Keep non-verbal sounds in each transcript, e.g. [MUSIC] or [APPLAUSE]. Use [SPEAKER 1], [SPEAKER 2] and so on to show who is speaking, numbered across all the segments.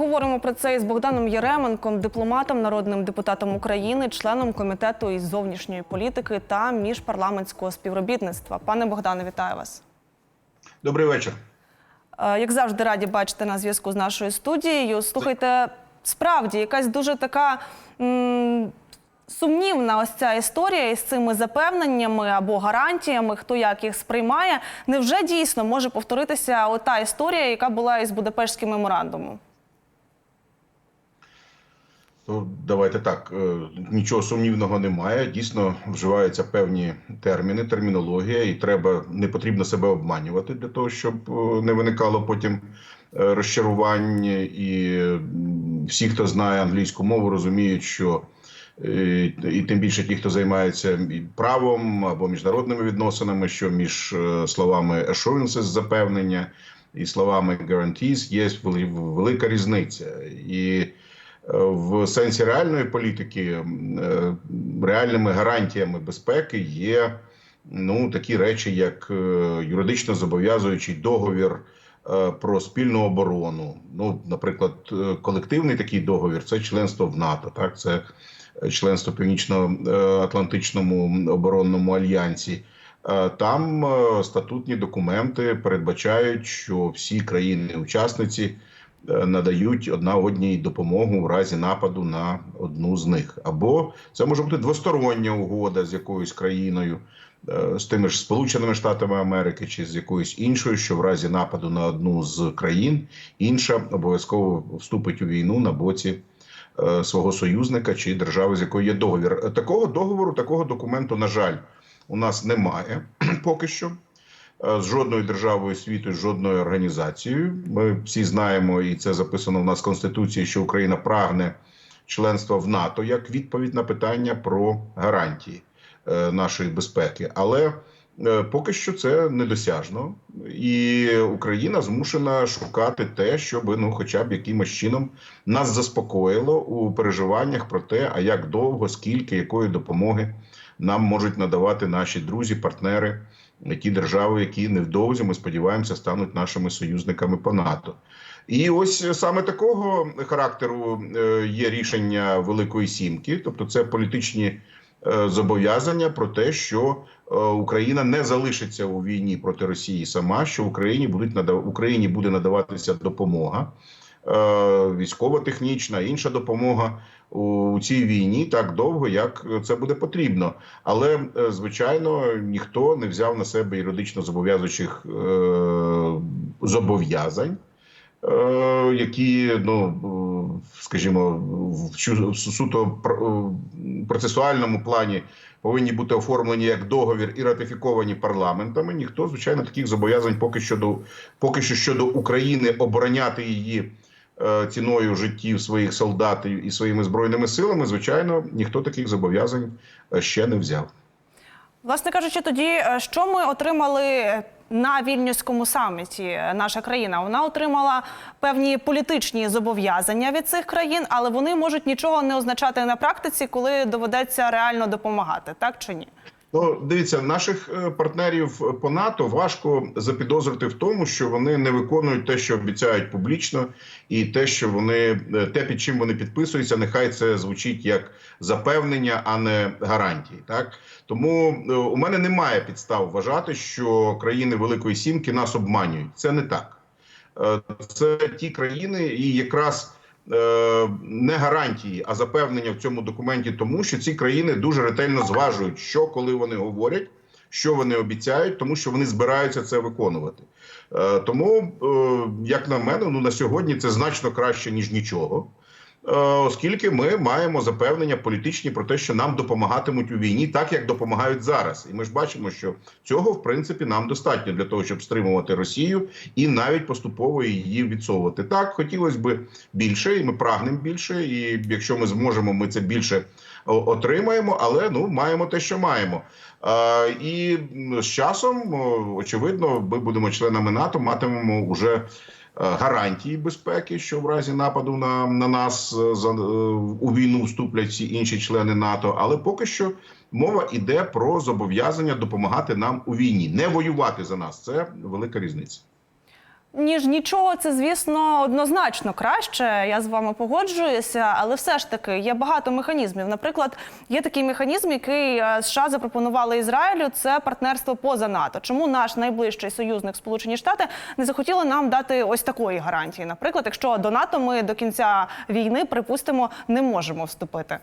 [SPEAKER 1] Поговоримо про це із Богданом Єременком, дипломатом, народним депутатом України, членом комітету із зовнішньої політики та міжпарламентського співробітництва. Пане Богдане, вітаю вас.
[SPEAKER 2] Добрий вечір.
[SPEAKER 1] Е, Як завжди, раді бачити на зв'язку з нашою студією. Слухайте, справді якась дуже така м, сумнівна ось ця історія із цими запевненнями або гарантіями, хто як їх сприймає. Невже дійсно може повторитися ота історія, яка була із Будапештським меморандумом?
[SPEAKER 2] Ну, давайте так. е, Нічого сумнівного немає. Дійсно вживаються певні терміни, термінологія, і треба не потрібно себе обманювати для того, щоб е, не виникало потім е, розчарувань. І всі, хто знає англійську мову, розуміють, що і тим більше ті, хто займається правом або міжнародними відносинами, що між словами assurances, запевнення і словами guarantees є велика різниця. І в сенсі реальної політики е, реальними гарантіями безпеки є ну такі речі, як е, юридично зобов'язуючий договір е, про спільну оборону. Ну, наприклад, колективний такий договір це членство в НАТО, так це членство Північно-Атлантичному оборонному альянсі. Там статутні документи передбачають, що всі країни-учасниці надають одна одній допомогу в разі нападу на одну з них. Або це може бути двостороння угода з якоюсь країною, е, з тими ж Сполученими Штатами Америки чи з якоюсь іншою, що в разі нападу на одну з країн інша обов'язково вступить у війну на боці. е, Свого союзника чи держави, з якою є договір. Е, Такого договору, такого документу, на жаль, у нас немає [CLEARS THROAT] поки що е, з жодною державою світу, з жодною організацією. Ми всі знаємо, і це записано в нас в Конституції, що Україна прагне членства в НАТО як відповідь на питання про гарантії е, нашої безпеки. Але е, поки що це недосяжно, і Україна змушена шукати те, щоб ну, хоча б якимось чином нас заспокоїло у переживаннях про те, а як довго, скільки, якої допомоги нам можуть надавати наші друзі, партнери, ті держави, які невдовзі ми сподіваємося стануть нашими союзниками по НАТО. І ось саме такого характеру е, є рішення Великої Сімки, тобто це політичні е, зобов'язання про те, що е, Україна не залишиться у війні проти Росії сама, що Україні будуть надав... Україні буде надаватися допомога. Е, Військово-технічна інша допомога у цій війні так довго, як це буде потрібно. Але е, звичайно ніхто не взяв на себе юридично зобов'язуючих е, зобов'язань, які ну скажімо, в суто процесуальному плані повинні бути оформлені як договір і ратифіковані парламентами. Ніхто, звичайно, таких зобов'язань поки що до поки що щодо України обороняти її ціною життів своїх солдатів і своїми збройними силами, звичайно, ніхто таких зобов'язань е, ще не взяв.
[SPEAKER 1] Власне кажучи, тоді е, що ми отримали на вільнюському саміті? е, Наша країна вона отримала певні політичні зобов'язання від цих країн, але вони можуть нічого не означати на практиці, коли доведеться реально допомагати, так чи ні?
[SPEAKER 2] Ну, дивіться, наших е, партнерів по НАТО важко запідозрити в тому, що вони не виконують те, що обіцяють публічно, і те, що вони е, те, під чим вони підписуються, нехай це звучить як запевнення, а не гарантії. Так тому е, у мене немає підстав вважати, що країни Великої Сімки нас обманюють. Це не так. Це ті країни, і якраз не гарантії, а запевнення в цьому документі, тому що ці країни дуже ретельно зважують, що коли вони говорять, що вони обіцяють, тому що вони збираються це виконувати. Е, Тому, е, як на мене, ну на сьогодні це значно краще ніж нічого. Е, Оскільки ми маємо запевнення політичні про те, що нам допомагатимуть у війні, так як допомагають зараз, і ми ж бачимо, що цього в принципі нам достатньо для того, щоб стримувати Росію і навіть поступово її відсовувати. Так хотілося б більше, і ми прагнемо більше. І якщо ми зможемо, ми це більше отримаємо, але ну маємо те, що маємо. Е, І з часом, очевидно, ми будемо членами НАТО, матимемо уже гарантії безпеки, що в разі нападу на, на нас е, за, е, у війну вступлять всі інші члени НАТО. Але поки що мова йде про зобов'язання допомагати нам у війні, не воювати за нас. Це велика різниця.
[SPEAKER 1] Ніж нічого, це звісно однозначно краще. Я з вами погоджуюся, але все ж таки є багато механізмів. Наприклад, є такий механізм, який е, США запропонували Ізраїлю. Це партнерство поза НАТО. Чому наш найближчий союзник Сполучені Штати не захотіли нам дати ось такої гарантії? Наприклад, якщо до НАТО ми до кінця війни, припустимо, не можемо вступити.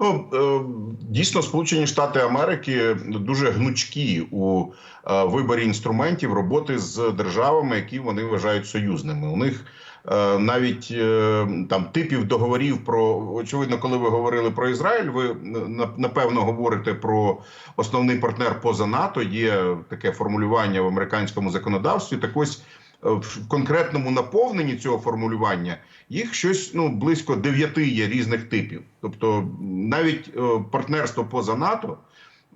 [SPEAKER 2] Ну е, дійсно, Сполучені Штати Америки дуже гнучкі у е, виборі інструментів роботи з державами, які вони вважають союзними. У них е, навіть там типів договорів про очевидно, коли ви говорили про Ізраїль, ви напевно говорите про основний партнер поза НАТО. Є таке формулювання в американському законодавстві. Так ось в конкретному наповненні цього формулювання їх щось ну близько дев'яти є різних типів. Тобто, навіть е, партнерство поза НАТО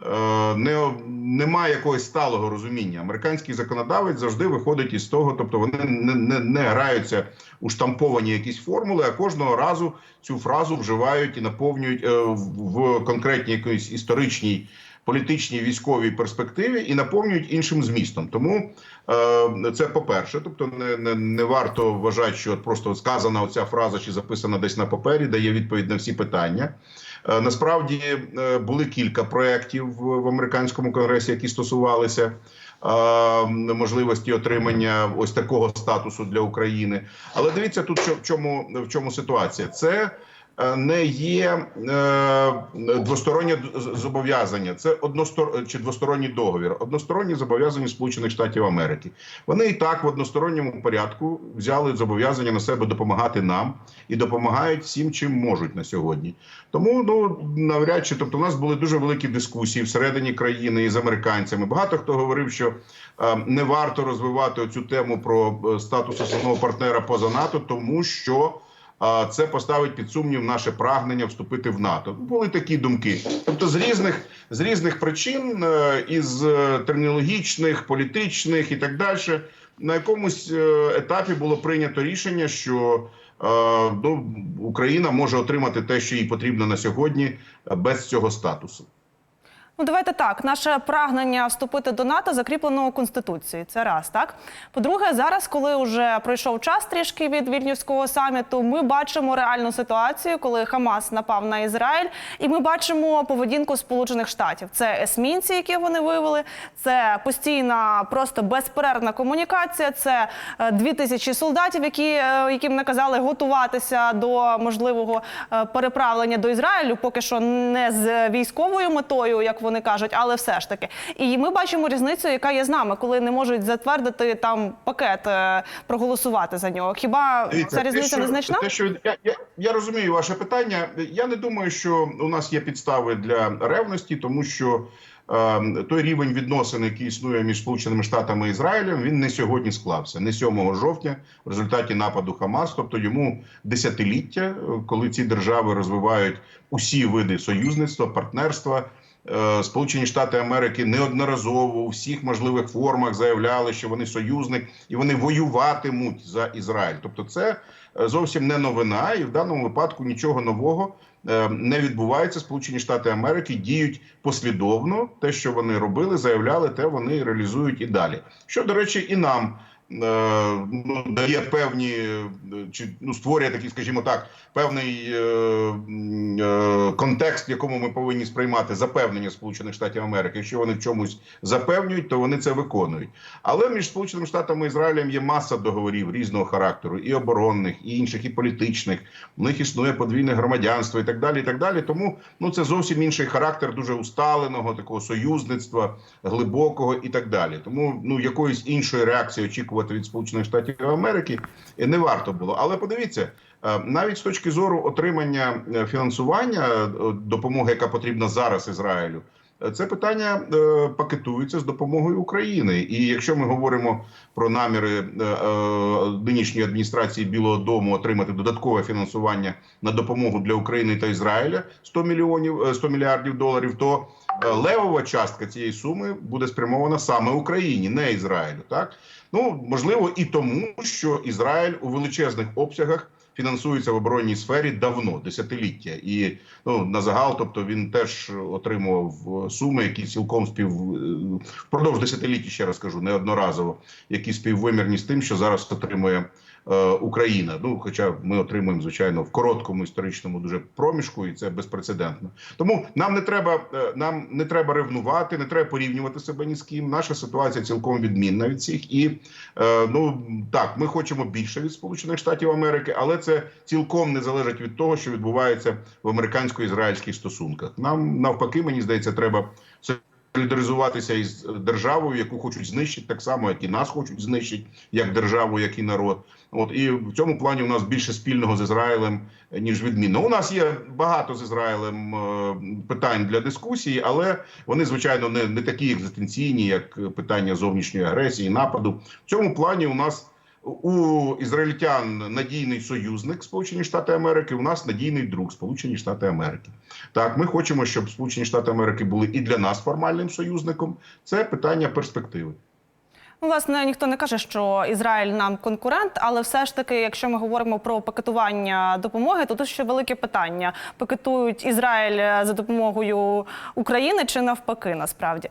[SPEAKER 2] е, не немає якогось сталого розуміння. Американський законодавець завжди виходить із того, тобто вони не, не, не граються у штамповані якісь формули, а кожного разу цю фразу вживають і наповнюють е, в конкретній якоїсь історичній. Політичній військовій перспективі і наповнюють іншим змістом. Тому е, це по-перше, тобто не, не, не варто вважати, що просто сказана оця фраза чи записана десь на папері, дає відповідь на всі питання. Е, насправді е, були кілька проєктів в, в американському конгресі, які стосувалися е, можливості отримання ось такого статусу для України. Але дивіться тут, в чому в чому ситуація. Це не є е, двостороннє зобов'язання, це одностор... чи двосторонній договір. Односторонні зобов'язання Сполучених Штатів Америки. Вони і так в односторонньому порядку взяли зобов'язання на себе допомагати нам і допомагають всім, чим можуть на сьогодні. Тому ну навряд чи, тобто, у нас були дуже великі дискусії всередині країни із американцями. Багато хто говорив, що е, не варто розвивати цю тему про е, статус основного партнера поза НАТО, тому що. Це поставить під сумнів наше прагнення вступити в НАТО. Були такі думки. Тобто, з різних з різних причин, е, із е, термінологічних, політичних і так далі, на якомусь е, етапі було прийнято рішення, що ну, Україна може отримати те, що їй потрібно на сьогодні, без цього статусу.
[SPEAKER 1] Ну, давайте так. Наше прагнення вступити до НАТО закріплено у конституції. Це раз так. По-друге, зараз, коли вже пройшов час трішки від вільнюського саміту, ми бачимо реальну ситуацію, коли Хамас напав на Ізраїль, і ми бачимо поведінку Сполучених Штатів. Це есмінці, які вони вивели, це постійна, просто безперервна комунікація. Це е, дві тисячі солдатів, які е, яким наказали готуватися до можливого е, переправлення до Ізраїлю, поки що не з військовою метою, як вони кажуть, але все ж таки. І ми бачимо різницю, яка є з нами, коли не можуть затвердити там пакет, е, проголосувати за нього. Хіба
[SPEAKER 2] Дивіться,
[SPEAKER 1] ця різниця
[SPEAKER 2] те, що,
[SPEAKER 1] незначна?
[SPEAKER 2] Те, що я, я, я розумію ваше питання. Я не думаю, що у нас є підстави для ревності, тому що е, той рівень відносин, який існує між Сполученими Штатами і Ізраїлем, він не сьогодні склався, не 7 жовтня, в результаті нападу Хамас. Тобто йому десятиліття, е, коли ці держави розвивають усі види союзництва, партнерства. Е, Сполучені Штати Америки неодноразово у всіх можливих формах заявляли, що вони союзник і вони воюватимуть за Ізраїль. Тобто, це е, зовсім не новина, і в даному випадку нічого нового е, не відбувається. Сполучені Штати Америки діють послідовно. Те, що вони робили, заявляли, те вони реалізують і далі. Що до речі, і нам. Е, Ну, дає певні чи ну створює такий, скажімо так, певний е, е, контекст, в якому ми повинні сприймати запевнення Сполучених Штатів Америки. Якщо вони в чомусь запевнюють, то вони це виконують. Але між Сполученими Штатами і Ізраїлем є маса договорів різного характеру, і оборонних, і інших, і політичних. У них існує подвійне громадянство і так далі. І так далі. Тому ну це зовсім інший характер дуже усталеного, такого союзництва, глибокого і так далі. Тому ну якоїсь іншої реакції очікувати від Сполучених Штатів Америки не варто було. Але подивіться. Е, Навіть з точки зору отримання е, фінансування е, допомоги, яка потрібна зараз Ізраїлю, це питання пакетується з допомогою України. І якщо ми говоримо про наміри нинішньої адміністрації Білого Дому отримати додаткове фінансування на допомогу для України та Ізраїля 100 мільйонів е, 100 мільярдів доларів, то левова частка цієї суми буде спрямована саме Україні, не Ізраїлю. Так ну можливо і тому, що Ізраїль у величезних обсягах фінансується в оборонній сфері давно, десятиліття, і ну на загал, тобто він теж отримував е, суми, які цілком спів е, впродовж десятиліття, ще раз кажу, неодноразово, які співвимірні з тим, що зараз отримує е, Україна. Ну, хоча ми отримуємо звичайно в короткому історичному дуже проміжку, і це безпрецедентно. Тому нам не треба е, нам не треба ревнувати, не треба порівнювати себе ні з ким. Наша ситуація цілком відмінна від всіх. І е, ну так, ми хочемо більше від Сполучених Штатів Америки, але це цілком не залежить від того, що відбувається в американсько-ізраїльських стосунках. Нам навпаки, мені здається, треба солідаризуватися із державою, яку хочуть знищити, так само як і нас хочуть знищити, як державу, як і народ. От і в цьому плані у нас більше спільного з Ізраїлем ніж відмінно. У нас є багато з Ізраїлем е, питань для дискусії, але вони звичайно не, не такі екзистенційні, як питання зовнішньої агресії, нападу. В цьому плані у нас. У ізраїльтян надійний союзник Сполучені Штати Америки. У нас надійний друг Сполучені Штати Америки. Так, ми хочемо, щоб Сполучені Штати Америки були і для нас формальним союзником. Це питання перспективи.
[SPEAKER 1] Власне, ніхто не каже, що Ізраїль нам конкурент, але все ж таки, якщо ми говоримо про пакетування допомоги, то тут ще велике питання: пакетують Ізраїль за допомогою України чи навпаки, насправді.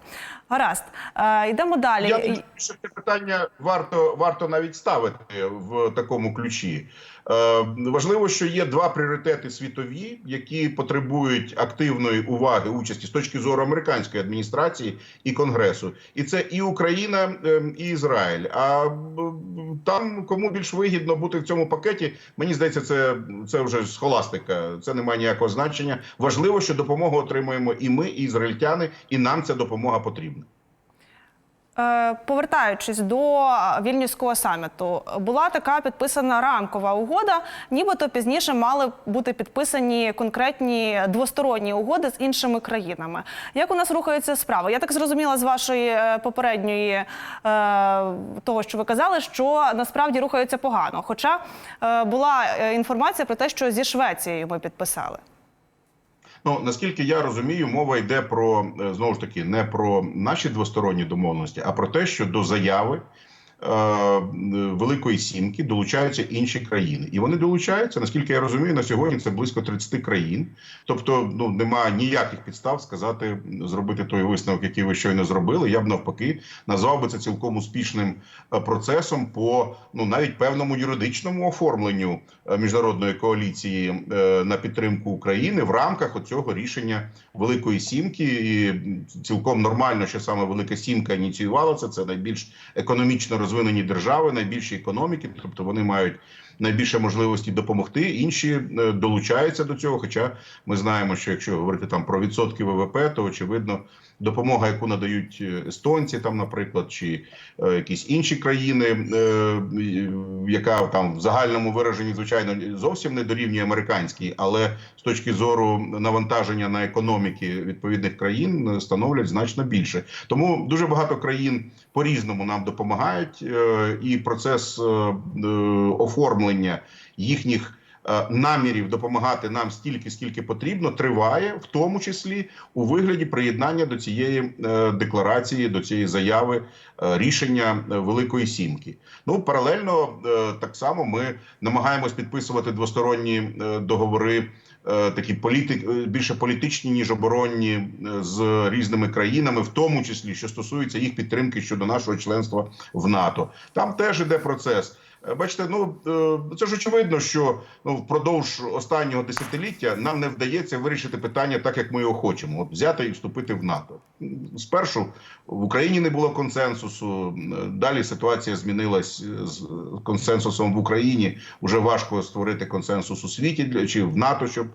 [SPEAKER 1] Гаразд, е, йдемо далі.
[SPEAKER 2] Я думаю, що це питання варто варто навіть ставити в такому ключі. Е, важливо, що є два пріоритети світові, які потребують активної уваги участі з точки зору американської адміністрації і конгресу, і це і Україна, е, і Ізраїль. А там кому більш вигідно бути в цьому пакеті, мені здається, це, це вже схоластика. Це не має ніякого значення. Важливо, що допомогу отримуємо і ми, і ізраїльтяни, і нам ця допомога потрібна.
[SPEAKER 1] Е, Повертаючись до вільнюського саміту, була така підписана рамкова угода. Нібито пізніше мали бути підписані конкретні двосторонні угоди з іншими країнами. Як у нас рухаються справи? Я так зрозуміла з вашої е, попередньої е, того, що ви казали, що насправді рухаються погано. Хоча е, була е, інформація про те, що зі Швецією ми підписали.
[SPEAKER 2] Ну наскільки я розумію, мова йде про е, знову ж таки не про наші двосторонні домовленості, а про те, що до заяви Великої Сімки долучаються інші країни, і вони долучаються. Наскільки я розумію, на сьогодні це близько 30 країн. Тобто, ну немає ніяких підстав сказати, зробити той висновок, який ви щойно зробили. Я б навпаки назвав би це цілком успішним е, процесом по ну навіть певному юридичному оформленню е, міжнародної коаліції е, на підтримку України в рамках оцього рішення Великої Сімки. І цілком нормально, що саме Велика Сімка ініціювала це. Це найбільш економічно розвинені держави, найбільші економіки, тобто вони мають. Найбільше можливості допомогти, інші е, долучаються до цього. Хоча ми знаємо, що якщо говорити там про відсотки ВВП, то очевидно допомога, яку надають е, естонці, там, наприклад, чи е, якісь інші країни, яка там в загальному вираженні, звичайно, зовсім не дорівнює американській, але з точки зору навантаження на економіки відповідних країн становлять значно більше. Тому дуже багато країн по різному нам допомагають, і процес е, оформлення їхніх. е, Намірів допомагати нам стільки, скільки потрібно, триває, в тому числі у вигляді приєднання до цієї е, декларації, до цієї заяви е, рішення Великої Сімки. Ну паралельно так само ми намагаємось підписувати двосторонні договори. Такі політик більше політичні ніж оборонні з різними країнами, в тому числі що стосується їх підтримки щодо нашого членства в НАТО. Там теж іде процес. Е, Бачите, ну е, це ж очевидно, що ну впродовж останнього десятиліття нам не вдається вирішити питання так, як ми його хочемо. От взяти і вступити в НАТО. Спершу в Україні не було консенсусу. Далі ситуація змінилась е, з консенсусом в Україні. Уже важко створити консенсус у світі для чи в НАТО, щоб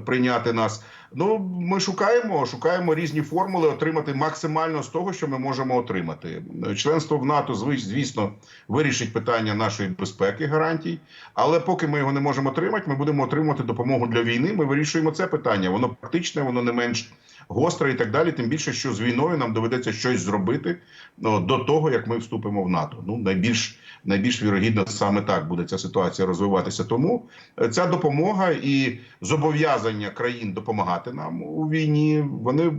[SPEAKER 2] прийняти нас. Ну ми шукаємо, шукаємо різні формули, отримати максимально з того, що ми можемо отримати. Членство в НАТО, звісно, вирішить питання нашої безпеки, гарантій. Але поки ми його не можемо отримати, ми будемо отримувати допомогу для війни. Ми вирішуємо це питання. Воно практичне, воно не менш гостра і так далі. Тим більше, що з війною нам доведеться щось зробити ну, до того, як ми вступимо в НАТО. Ну найбільш найбільш вірогідно саме так буде ця ситуація розвиватися. Тому е, ця допомога і зобов'язання країн допомагати нам у війні вони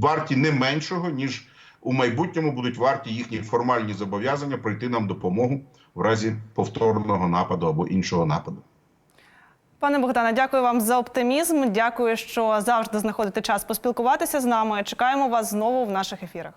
[SPEAKER 2] варті не меншого ніж у майбутньому будуть варті їхні формальні зобов'язання пройти нам допомогу в разі повторного нападу або іншого нападу.
[SPEAKER 1] Пане Богдане, дякую вам за оптимізм. Дякую, що завжди знаходите час поспілкуватися з нами. Чекаємо вас знову в наших ефірах.